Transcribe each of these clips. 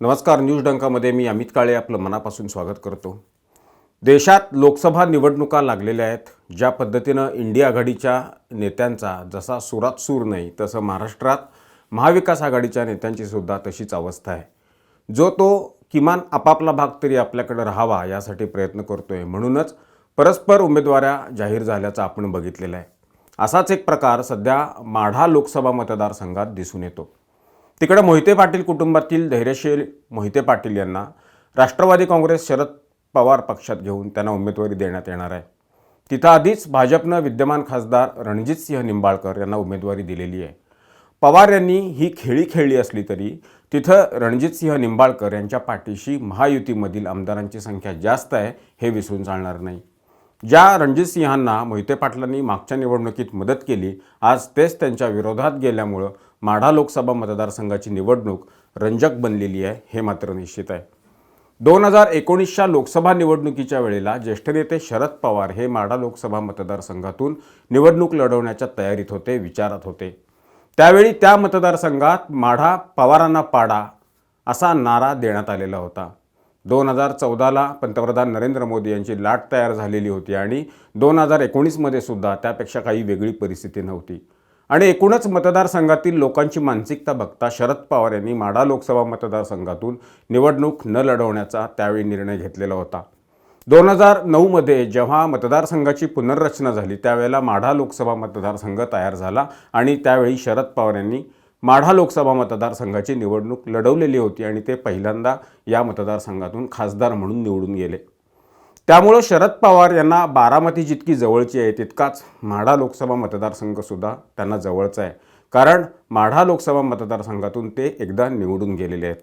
नमस्कार न्यूज डंकामध्ये मी अमित काळे आपलं मनापासून स्वागत करतो. देशात लोकसभा निवडणुका लागलेल्या आहेत. ज्या पद्धतीनं इंडिया आघाडीच्या नेत्यांचा जसा सुरात सूर नाही तसं महाराष्ट्रात महाविकास आघाडीच्या नेत्यांची सुद्धा तशीच अवस्था आहे. जो तो किमान आपापला भाग तरी आपल्याकडे राहावा यासाठी प्रयत्न करतो आहे म्हणूनच परस्पर उमेदवाऱ्या जाहीर झाल्याचं आपण बघितलेलं आहे. असाच एक प्रकार सध्या माढा लोकसभा मतदारसंघात दिसून येतो. तिकडे मोहिते पाटील कुटुंबातील धैर्यशील मोहिते पाटील यांना राष्ट्रवादी काँग्रेस शरद पवार पक्षात घेऊन त्यांना उमेदवारी देण्यात येणार आहे. तिथं आधीच भाजपनं विद्यमान खासदार रणजितसिंह निंबाळकर यांना उमेदवारी दिलेली आहे. पवार यांनी ही खेळी खेळली असली तरी तिथं रणजितसिंह निंबाळकर यांच्या पाठीशी महायुतीमधील आमदारांची संख्या जास्त आहे हे विसरून चालणार नाही. ज्या रणजितसिंहांना मोहिते पाटलांनी मागच्या निवडणुकीत मदत केली आज तेच त्यांच्या विरोधात गेल्यामुळं माढा लोकसभा मतदारसंघाची निवडणूक रंजक बनलेली आहे हे मात्र निश्चित आहे. दोन हजार एकोणीसच्या लोकसभा निवडणुकीच्या वेळेला ज्येष्ठ नेते शरद पवार हे माढा लोकसभा मतदारसंघातून निवडणूक लढवण्याच्या तयारीत होते विचारात होते. त्यावेळी त्या मतदारसंघात माढा पवारांना पाडा असा नारा देण्यात आलेला होता. दोन हजार चौदाला पंतप्रधान नरेंद्र मोदी यांची लाट तयार झालेली होती आणि दोन हजार एकोणीसमध्ये सुद्धा त्यापेक्षा काही वेगळी परिस्थिती नव्हती. आणि एकूणच मतदारसंघातील लोकांची मानसिकता बघता शरद पवार यांनी माढा लोकसभा मतदारसंघातून निवडणूक न लढवण्याचा त्यावेळी निर्णय घेतलेला होता. दोन हजार नऊमध्ये जेव्हा मतदारसंघाची पुनर्रचना झाली त्यावेळेला माढा लोकसभा मतदारसंघ तयार झाला आणि त्यावेळी शरद पवार यांनी माढा लोकसभा मतदारसंघाची निवडणूक लढवलेली होती आणि ते पहिल्यांदा या मतदारसंघातून खासदार म्हणून निवडून गेले. त्यामुळं शरद पवार यांना बारामती जितकी जवळची आहे तितकाच माढा लोकसभा मतदारसंघसुद्धा त्यांना जवळचा आहे. कारण माढा लोकसभा मतदारसंघातून ते एकदा निवडून गेलेले आहेत.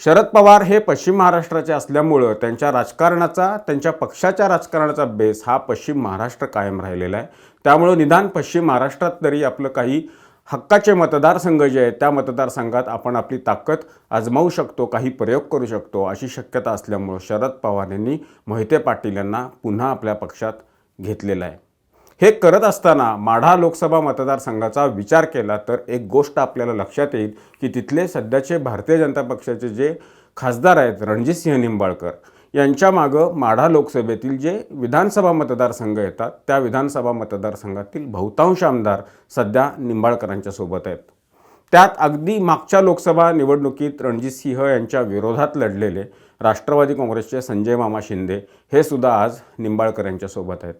शरद पवार हे पश्चिम महाराष्ट्राचे असल्यामुळं त्यांच्या राजकारणाचा त्यांच्या पक्षाच्या राजकारणाचा बेस हा पश्चिम महाराष्ट्र कायम राहिलेला आहे. त्यामुळं निदान पश्चिम महाराष्ट्रात तरी आपलं काही हक्काचे मतदारसंघ जे आहेत त्या मतदारसंघात आपण आपली ताकद आजमावू शकतो काही प्रयोग करू शकतो अशी शक्यता असल्यामुळं शरद पवार यांनी मोहिते पाटील यांना पुन्हा आपल्या पक्षात घेतलेलं आहे. हे करत असताना माढा लोकसभा मतदारसंघाचा विचार केला तर एक गोष्ट आपल्याला लक्षात येईल की तिथले सध्याचे भारतीय जनता पक्षाचे जे खासदार आहेत रणजितसिंह निंबाळकर यांच्या मागं माढा लोकसभेतील जे विधानसभा मतदारसंघ येतात त्या विधानसभा मतदारसंघातील बहुतांश आमदार सध्या निंबाळकरांच्या सोबत आहेत. त्यात अगदी मागच्या लोकसभा निवडणुकीत रणजित सिंह यांच्या विरोधात लढलेले राष्ट्रवादी काँग्रेसचे संजय मामा शिंदे हे सुद्धा आज निंबाळकर यांच्या सोबत आहेत.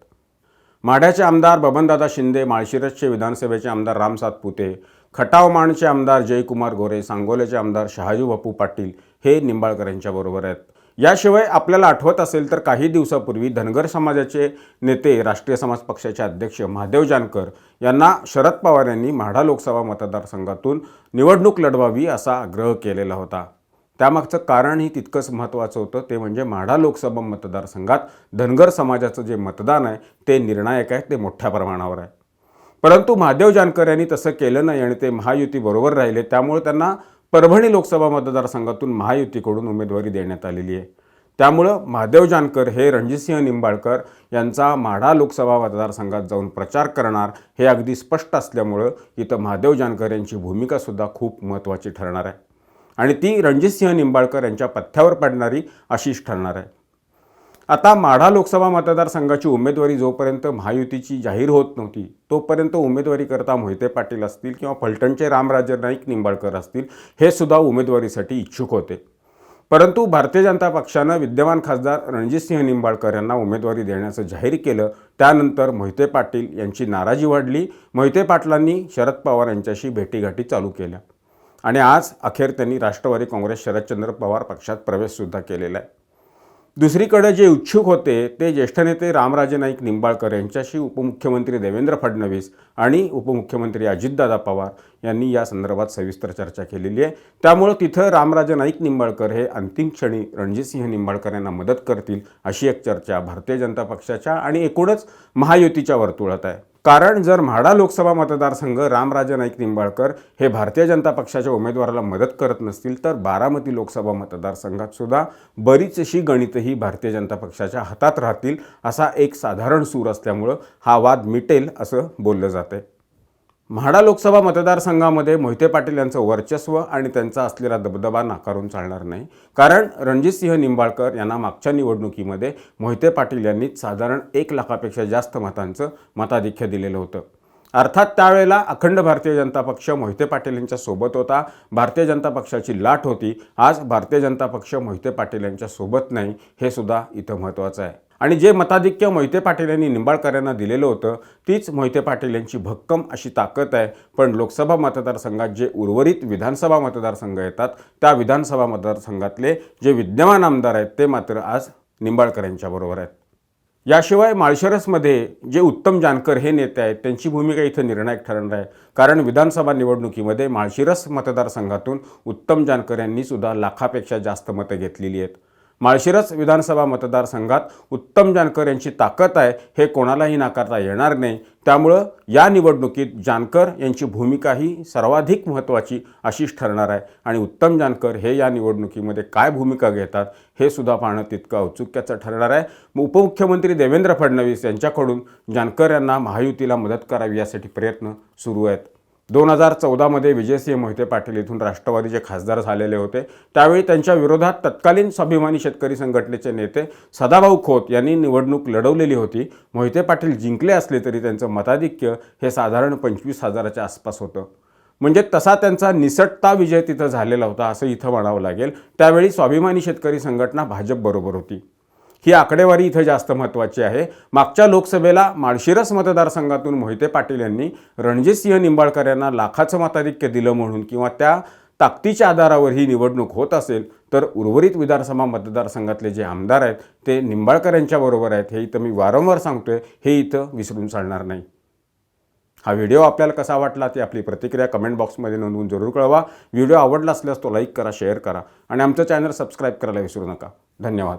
माढ्याचे आमदार बबनदादा शिंदे माळशिरसचे विधानसभेचे आमदार राम सातपुते खटाव माणचे आमदार जयकुमार गोरे सांगोल्याचे आमदार शहाजू बापू पाटील हे निंबाळकर यांच्याबरोबर आहेत. याशिवाय आपल्याला आठवत असेल तर काही दिवसापूर्वी धनगर समाजाचे नेते राष्ट्रीय समाज पक्षाचे अध्यक्ष महादेव जानकर यांना शरद पवार यांनी म्हाडा लोकसभा मतदारसंघातून निवडणूक लढवावी असा आग्रह केलेला होता. त्यामागचं कारणही तितकंच महत्त्वाचं होतं ते म्हणजे म्हाडा लोकसभा मतदारसंघात धनगर समाजाचं जे मतदान आहे ते निर्णायक आहे ते मोठ्या प्रमाणावर आहे. परंतु महादेव जानकर यांनी तसं केलं नाही आणि ते महायुतीबरोबर राहिले त्यामुळे त्यांना परभणी लोकसभा मतदारसंघातून महायुतीकडून उमेदवारी देण्यात आलेली आहे. त्यामुळं महादेव जानकर हे रणजितसिंह निंबाळकर यांचा माढा लोकसभा मतदारसंघात जाऊन प्रचार करणार हे अगदी स्पष्ट असल्यामुळं इथं महादेव जानकर यांची भूमिकासुद्धा खूप महत्त्वाची ठरणार आहे. आणि ती रणजितसिंह निंबाळकर यांच्या पथ्यावर पडणारी अशीच ठरणार आहे. आता माढा लोकसभा मतदारसंघाची उमेदवारी जोपर्यंत महायुतीची जाहीर होत नव्हती तोपर्यंत उमेदवारी करता मोहिते पाटील असतील किंवा फलटणचे रामराजे नाईक निंबाळकर असतील हे सुद्धा उमेदवारीसाठी इच्छुक होते. परंतु भारतीय जनता पक्षानं विद्यमान खासदार रणजितसिंह निंबाळकर यांना उमेदवारी देण्याचं जाहीर केलं त्यानंतर मोहिते पाटील यांची नाराजी वाढली मोहिते पाटलांनी शरद पवार यांच्याशी भेटीगाठी चालू केल्या. आणि आज अखेर त्यांनी राष्ट्रवादी काँग्रेस शरदचंद्र पवार पक्षात प्रवेशसुद्धा केलेला आहे. दुसरीकडे जे इच्छुक होते ते ज्येष्ठ नेते रामराजे नाईक निंबाळकर यांच्याशी उपमुख्यमंत्री देवेंद्र फडणवीस आणि उपमुख्यमंत्री अजितदादा पवार यांनी या संदर्भात सविस्तर चर्चा केलेली आहे. त्यामुळं तिथं रामराजे नाईक निंबाळकर हे अंतिम क्षणी रणजितसिंह निंबाळकर यांना मदत करतील अशी एक चर्चा भारतीय जनता पक्षाच्या आणि एकूणच महायुतीच्या वर्तुळात आहे. कारण जर म्हाडा लोकसभा मतदारसंघ रामराजे नाईक निंबाळकर हे भारतीय जनता पक्षाच्या उमेदवाराला मदत करत नसतील तर बारामती लोकसभा मतदारसंघात सुद्धा बरीचशी गणितही भारतीय जनता पक्षाच्या हातात राहतील असा एक साधारण सूर असल्यामुळं हा वाद मिटेल असं बोललं जातं म्हाडा लोकसभा मतदारसंघामध्ये मोहिते पाटील यांचं वर्चस्व आणि त्यांचा असलेला दबदबा नाकारून चालणार नाही. कारण रणजितसिंह निंबाळकर यांना मागच्या निवडणुकीमध्ये मोहिते पाटील यांनी साधारण एक लाखापेक्षा जास्त मतांचं मताधिक्य दिलेलं होतं. अर्थात त्यावेळेला अखंड भारतीय जनता पक्ष मोहिते पाटील यांच्या सोबत होता. भारतीय जनता पक्षाची लाट होती. आज भारतीय जनता पक्ष मोहिते पाटील यांच्या सोबत नाही हे सुद्धा इथं महत्त्वाचं आहे. आणि जे मताधिक्य मोहिते पाटील यांनी निंबाळकरांना दिलेलं होतं तीच मोहिते पाटील यांची भक्कम अशी ताकद आहे. पण लोकसभा मतदारसंघात जे उर्वरित विधानसभा मतदारसंघ येतात त्या विधानसभा मतदारसंघातले जे विद्यमान आमदार आहेत ते मात्र आज निंबाळकर यांच्याबरोबर आहेत. याशिवाय माळशिरसमध्ये जे उत्तम जानकर हे नेते आहेत त्यांची भूमिका इथं निर्णायक ठरणार आहे. कारण विधानसभा निवडणुकीमध्ये माळशिरस मतदारसंघातून उत्तम जानकर यांनी सुद्धा लाखापेक्षा जास्त मतं घेतलेली आहेत. माळशिरस विधानसभा मतदारसंघात उत्तम जानकर यांची ताकद आहे हे कोणालाही नाकारता येणार नाही. त्यामुळं या निवडणुकीत जानकर यांची भूमिकाही सर्वाधिक महत्त्वाची अशीच ठरणार आहे. आणि उत्तम जानकर हे या निवडणुकीमध्ये काय भूमिका घेतात हे सुद्धा पाहणं तितकं औत्सुक्याचं ठरणार आहे. उपमुख्यमंत्री देवेंद्र फडणवीस यांच्याकडून जानकर यांना महायुतीला मदत करावी यासाठी प्रयत्न सुरू आहेत. दोन हजार चौदामध्ये विजयसिंह मोहिते पाटील इथून राष्ट्रवादीचे खासदार झालेले होते. त्यावेळी त्यांच्या विरोधात तत्कालीन स्वाभिमानी शेतकरी संघटनेचे नेते सदाभाऊ खोत यांनी निवडणूक लढवलेली होती. मोहिते पाटील जिंकले असले तरी त्यांचं मताधिक्य हे साधारण पंचवीस हजाराच्या आसपास होतं. म्हणजे तसा त्यांचा निसटता विजय तिथं झालेला होता असं इथं म्हणावं लागेल. त्यावेळी स्वाभिमानी शेतकरी संघटना भाजपबरोबर होती. ही आकडेवारी इथं जास्त महत्त्वाची आहे. मागच्या लोकसभेला माळशिरस मतदारसंघातून मोहिते पाटील यांनी रणजितसिंह निंबाळकर यांना लाखाचं मताधिक्य दिलं म्हणून किंवा त्या ताकदीच्या आधारावर ही निवडणूक होत असेल तर उर्वरित विधानसभा मतदारसंघातले जे आमदार आहेत ते निंबाळकर यांच्याबरोबर आहेत. हे इथं मी वारंवार सांगतोय. हे इथं विसरून चालणार नाही. हा व्हिडिओ आपल्याला कसा वाटला ती आपली प्रतिक्रिया कमेंट बॉक्समध्ये नोंदवून जरूर कळवा. व्हिडिओ आवडला असल्यास तो लाईक करा शेअर करा आणि आमचं चॅनल सबस्क्राईब करायला विसरू नका. धन्यवाद.